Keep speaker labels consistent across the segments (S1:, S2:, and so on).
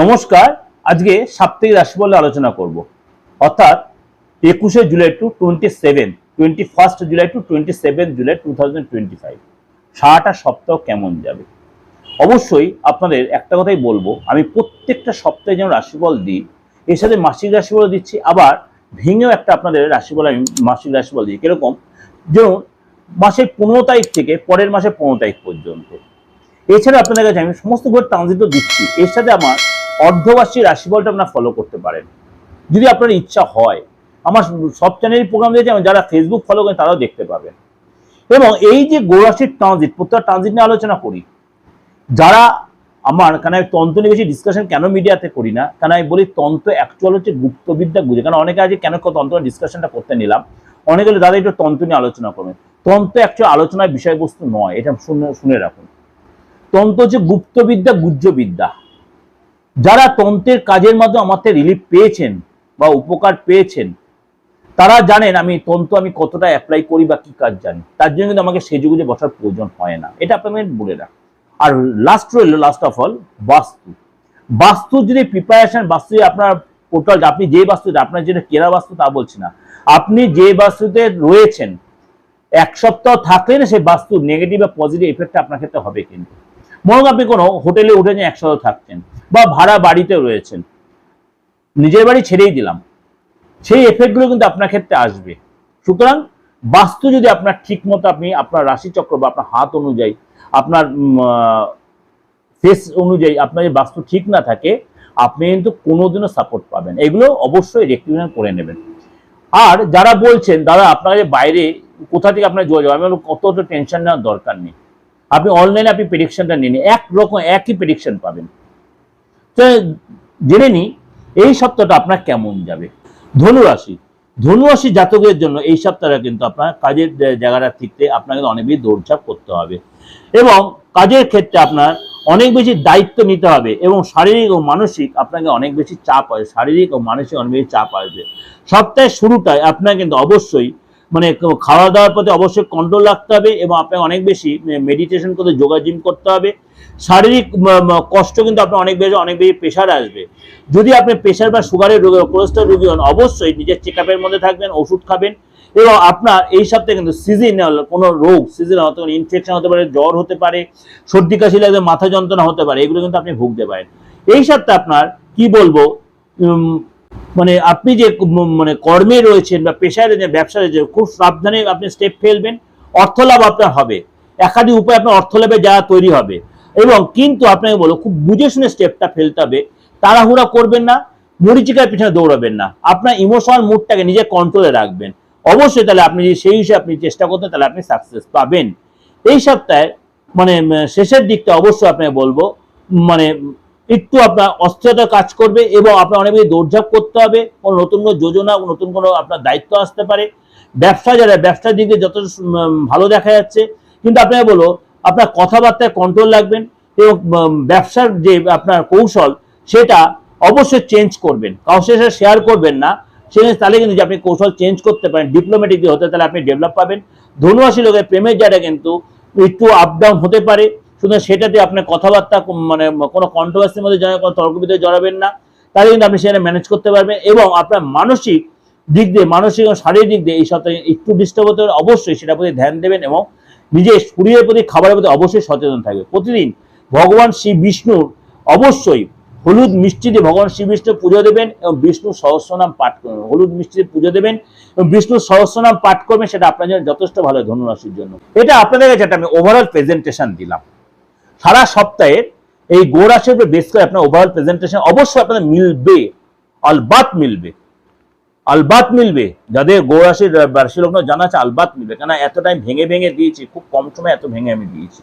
S1: নমস্কার, আজকে সাপ্তাহিক রাশিফল আলোচনা করব। অর্থাৎ একুশে July to twenty seven twenty first July to twenty seven July two thousand twenty five সারাটা সপ্তাহ কেমন যাবে? অবশ্যই আপনাদের একটা কথাই বলব, আমি প্রত্যেকটা সপ্তাহে যেমন রাশিফল দিই, এর সাথে মাসিক রাশিফল দিচ্ছি, আবার ভেঙেও একটা আপনাদের রাশিফল আমি মাসিক রাশিফল দিই। কীরকম? যেমন মাসের পনেরো তারিখ থেকে পরের মাসের পনেরো তারিখ পর্যন্ত। এছাড়া আপনাদের কাছে আমি সমস্ত ঘর ট্রানজিটও দিচ্ছি, এর সাথে আমার অর্ধবার্ষিক রাশিফলটা আপনারা ফলো করতে পারেন। যদি আপনার ইচ্ছা হয় আমার সব চ্যানেলের প্রোগ্রাম দিয়েছে যারা ফেসবুক ফলো করেন তারাও দেখতে পাবেন। এবং এই যে গোরাশির ট্রানজিট প্রত্যেক ট্রানজিট নিয়ে আলোচনা করি। যারা আমার কেন আমি তন্ত্র নিয়ে বেশি ডিসকাশন কেন মিডিয়াতে করি না কেন আমি বলি তন্ত্র অ্যাকচুয়াল হচ্ছে গুপ্তবিদ্যা বুঝে কারণ অনেকে আজ কেন তন্ত্র ডিসকাশনটা করতে নিলাম। অনেকে বলে, দাদা একটু তন্ত্র নিয়ে আলোচনা করবেন। তন্ত্র অ্যাকচুয়াল আলোচনার বিষয়বস্তু নয় এটা শুনে শুনে রাখুন। তন্ত্র হচ্ছে গুপ্তবিদ্যা গুহ্যবিদ্যা। যারা তন্ত্রের কাজের মাধ্যমে আমার থেকে রিলিফ পেয়েছেন বা উপকার পেয়েছেন, তারা জানেন আমি তন্ত্র আমি কতটা অ্যাপ্লাই করি বা কি কাজ জানি। তার জন্য কিন্তু আমাকে সেজে গুজে বসার প্রয়োজন হয় না। এটা আপনাদের বলে রাখ। আর লাস্ট রইল লাস্ট অফ অল বাস্তু। বাস্তু যদি প্রিপারেশন বাস্তু আপনার টোটাল আপনি যে বাস্তুতে, আপনার যেটা কেরা বাস্তু তা বলছি না। আপনি যে বাস্তুতে রয়েছেন, এক সপ্তাহ থাকলে না সেই বাস্তুর নেগেটিভ বা পজিটিভ এফেক্ট আপনার ক্ষেত্রে হবে কিন্তু। মনে আপনি কোনো হোটেলে উঠেছেন এক সপ্তাহ থাকছেন। বা ভাড়া বাড়িতে রয়েছেন। নিজের বাড়ি ছেড়েই দিলাম। সেই এফেক্টগুলো কিন্তু আপনার ক্ষেত্রে আসবে। সুতরাং বাস্তু যদি আপনার ঠিক মতো আপনি আপনার রাশিচক্র বা আপনার হাত অনুযায়ী, আপনার ফেস অনুযায়ী আপনার যদি বাস্তু ঠিক না থাকে, আপনি কিন্তু কোনোদিনও সাপোর্ট পাবেন। এগুলো অবশ্যই রেক্টিফিকেশন করে নেবেন। আর যারা বলছেন, দাদা, আপনারা যে বাইরে, কোথা থেকে আপনার যোগাযোগ? আমি কত টেনশন নেওয়ার দরকার নেই। আপনি অনলাইনে আপনি প্রেডিকশনটা নিন। এক রকম, একই প্রেডিকশন পাবেন। তো জেনে নিই এই সপ্তাহটা আপনার কেমন যাবে? ধনুরাশি ধনুরাশি জাতকের জন্য এই সপ্তাহটা কিন্তু আপনার কাজের জায়গাটা ঠিকতে আপনাকে অনেক বেশি দৌড়চাপ করতে হবে। এবং কাজের ক্ষেত্রে আপনার অনেক বেশি দায়িত্ব নিতে হবে এবং শারীরিক ও মানসিক আপনাকে অনেক বেশি চাপ আসবে। শারীরিক ও মানসিক অনেক বেশি চাপ আসবে। সপ্তাহের শুরুটায় আপনার কিন্তু অবশ্যই মানে খাওয়া দাওয়ার প্রতি অবশ্যই কন্ট্রোল রাখতে হবে এবং আপনাকে অনেক বেশি মেডিটেশন করতে যোগা জিম করতে হবে। শারীরিক কষ্ট কিন্তু আপনার অনেক বেশি অনেক বেশি প্রেশার আসবে। যদি আপনি প্রেশার বা সুগারের রোগী কোলেস্ট্রল রোগী হন, অবশ্যই নিজের চেক মধ্যে থাকবেন, ওষুধ খাবেন এবং আপনার এই সপ্তাহে কিন্তু সিজনাল কোনো রোগ সিজনাল হতে পারে ইনফেকশন হতে পারে, জ্বর হতে পারে, সর্দি, কাশি লাগবে মাথা যন্ত্রণা হতে পারে, এগুলো কিন্তু আপনি ভুগতে পারেন। এই সপ্তাহে আপনার কি বলব মানে আপনি যে মানে কর্মে রয়েছেন বা পেশায় রয়েছেন, ব্যবসা রয়েছেন খুব সাবধানে আপনি স্টেপ ফেলবেন অর্থ লাভ আপনার হবে। একাধিক উপায় আপনার অর্থ লাভের জায়গা তৈরি হবে। এবং কিন্তু আপনাকে বলো খুব বুঝে শুনে স্টেপটা ফেলতে হবে। তাড়াহুড়া করবেন না, মরিচিকার পিছনে দৌড়াবেন না। আপনার ইমোশনাল মুডটাকে নিজে কন্ট্রোলে রাখবেন। অবশ্যই তাহলে আপনি যদি সেই হিসেবে আপনি চেষ্টা করতেন তাহলে আপনি সাকসেস পাবেন। এই সপ্তাহে মানে শেষের দিকটা অবশ্যই আপনাকে বলব মানে একটু আপনার অস্থিরতা কাজ করবে এবং আপনার অনেক বেশি দৌড়ঝাঁপ করতে হবে, কোনো নতুন কোনো যোজনা নতুন কোনো আপনার দায়িত্ব আসতে পারে। ব্যবসা যারা, ব্যবসার দিকে যত ভালো দেখা যাচ্ছে। কিন্তু আপনাকে বলো আপনার কথাবার্তায় কন্ট্রোল রাখবেন এবং ব্যবসার যে আপনার কৌশল, সেটা অবশ্যই চেঞ্জ করবেন। কারোর সাথে শেয়ার করবেন না। সেখানে তাহলে কিন্তু যে আপনি কৌশল চেঞ্জ করতে পারেন ডিপ্লোম্যাটিক হতে তাহলে আপনি ডেভেলপ পাবেন। ধনুরাশি লোকের প্রেমের জায়গা কিন্তু একটু আপ ডাউন হতে পারে। শুধু সেটাতে আপনার কথাবার্তা মানে কোনো কন্ট্রোভার্সির মধ্যে জড়াবেন কোনো তর্ক তর্কবিতে জড়াবেন না। তাহলে কিন্তু আপনি সেখানে ম্যানেজ করতে পারবেন এবং আপনার মানসিক দিক দিয়ে, মানসিক এবং শারীরিক দিক দিয়ে এই সপ্তাহে একটু ডিস্টার্ব হতে অবশ্যই সেটার প্রতি ধ্যান দেবেন এবং নিজের শরীরের প্রতি, খাবারের প্রতি অবশ্যই সচেতন থাকবে প্রতিদিন ভগবান শ্রী বিষ্ণুর অবশ্যই হলুদ মিষ্টি দিয়ে ভগবান শ্রী বিষ্ণু পুজো দেবেন এবং বিষ্ণু সহস্রনাম পাঠ করবেন। হলুদ মিষ্টি দিয়ে পুজো দেবেন এবং বিষ্ণু সহস্রনাম পাঠ করবেন, সেটা আপনার জন্য যথেষ্ট ভালো ধনুরাশির জন্য এটা আপনাদের কাছে একটা আমি ওভারঅল প্রেজেন্টেশন দিলাম। সারা সপ্তাহে এই গোরাশির উপর বেস করে আপনার ওভারঅল প্রেজেন্টেশন অবশ্যই আপনাদের মিলবে, আলবাত মিলবে আলবাত মিলবে। যাদের গোরাশির রাশি লগ্ন জানা আছে, আলবাত মিলবে। কেন এত টাইম ভেঙে ভেঙে দিয়েছি, খুব কম সময় এত ভেঙে আমি দিয়েছি।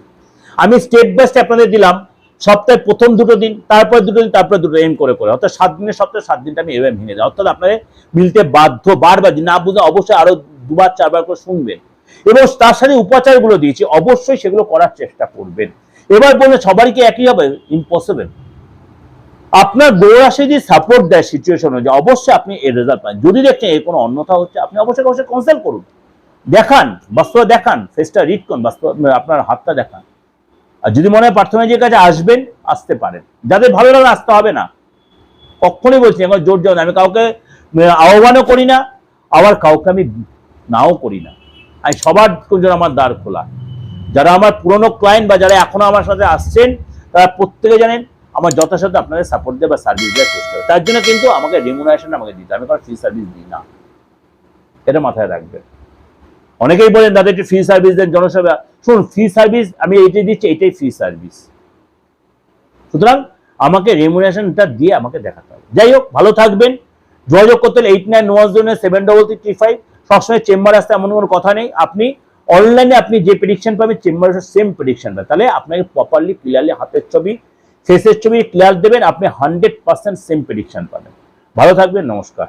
S1: আমি স্টেপ বাই স্টেপ আপনাদের দিলাম, সপ্তাহে প্রথম দুটো দিন, তারপর দুটো দিন, তারপর দুটো এম করে করে। অর্থাৎ সাত দিনের সপ্তাহে সাত দিনটা আমি এভাবে ভেঙে দিই অর্থাৎ আপনাদের মিলতে বাধ্য, বারবার না বুঝে, অবশ্যই আরও দুবার, চারবার করে শুনবেন। এবং তার সাথে উপাচারগুলো দিয়েছি। অবশ্যই সেগুলো করার চেষ্টা করবেন। এবার বললে সবারই কি একই হবে? ইম্পসিবল আপনার গোড়াশে যে সাপোর্ট দেয় সিচুয়েশন অনুযায়ী, অবশ্যই আপনি এর রেজাল্ট পান যদি দেখছেন এর কোনো অন্যথা হচ্ছে, আপনি অবশ্যই অবশ্যই কনসাল্ট করুন। দেখান, বাস্তব দেখান ফেসটা রিড করুন, বাস্তব আপনার হাতটা দেখান। আর যদি মনে হয় প্রার্থনাজির কাছে আসবেন, আসতে পারেন। যাদের ভালো লাগে আসতে হবে না। কখনোই বলছি আমার জোর জোর আমি কাউকে আহ্বানও করি না, আবার কাউকে আমি নাও করি না। আমি সবার জন্য আমার দ্বার খোলা। যারা আমার পুরনো ক্লায়েন্ট বা যারা এখনও আমার সাথে আসছেন, তারা প্রত্যেকে জানেন আমার যথাসাধ্য আপনাদের সাপোর্ট দেওয়া বা সার্ভিস দেওয়ার চেষ্টা করে। তার জন্য কিন্তু আমাকে রেমুনারেশন আমাকে দিতে আমি কোনো ফ্রি সার্ভিস দিই না। এটা মাথায় রাখবেন। অনেকেই বলেন, দাদা, একটু ফ্রি সার্ভিস দেন জনসেবা। শুনুন ফ্রি সার্ভিস আমি এইটাই দিচ্ছি এটাই ফ্রি সার্ভিস সুতরাং আমাকে রেমুনেশনটা দিয়ে আমাকে দেখাতে হবে। যাই হোক, ভালো থাকবেন। যোগাযোগ করতে হলে eight nine one zero seven double three three five সবসময় চেম্বার আসতে এমন কোনো কথা নেই। আপনি অনলাইনে আপনি যে প্রেডিকশন পাবেন চেম্বার সেম প্রেডিকশন পাবেন। তাহলে আপনাকে প্রপারলি ক্লিয়ারলি হাতের ছবি ফেসের ছবি ক্লিয়ার দেবেন, আপনি হান্ড্রেড পার্সেন্ট সেম প্রেডিকশন পাবেন। ভালো থাকবেন, নমস্কার।